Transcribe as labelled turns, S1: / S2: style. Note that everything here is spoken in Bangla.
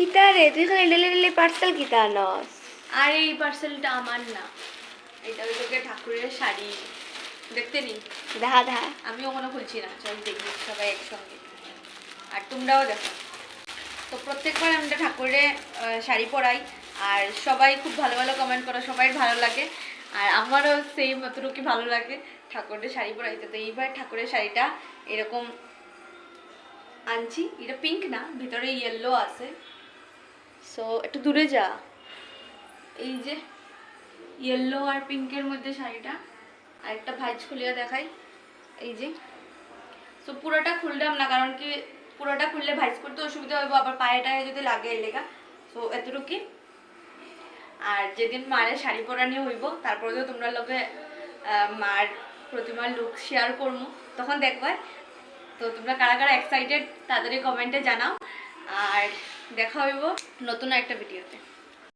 S1: কিতা রে তুই খালি লেলে ডেলি পার্সেল কিতা আনস?
S2: আর এই পার্সেলটা আমার না। এটা ওই লোকের ঠাকুরের শাড়ি। দেখতে নি?
S1: দেখা দেখা।
S2: আমি ওখানে খুলছি না চল দেখি সবাই একসঙ্গে। আর তোমরাও দেখো। তো প্রত্যেকবার আমরা ঠাকুরের শাড়ি পরাই আর সবাই খুব ভালো ভালো কমেন্ট করো সবাই ভালো লাগে। আর আমারও সেম অতটুকু ভালো লাগে ঠাকুরের শাড়ি পরাইতে। তো এইবার ঠাকুরের শাড়িটা এরকম আনছি। এটা পিঙ্ক না ভিতরে ইয়েলো আছে। সো একটু দূরে যা। এই যে ইয়েলো আর পিঙ্কের মধ্যে শাড়িটা আর একটা ভাইজ খুলিয়া দেখাই। এই যে। সো পুরোটা খুললাম না, কারণ কি পুরোটা খুললে ভাইজ করতে অসুবিধা হইব, আবার পায়ে টায়ে যদি লাগে এলেগা লেগা। সো এতটুকুই। আর যেদিন মায়ের শাড়ি পরানি হইব, তারপরে তো তোমরা লোকে মার প্রতিমার লুক শেয়ার করব তখন দেখবে তো তোমরা কারা কারা এক্সাইটেড তাদের কমেন্টে জানাও। আর দেখা হইব নতুন একটা ভিডিওতে।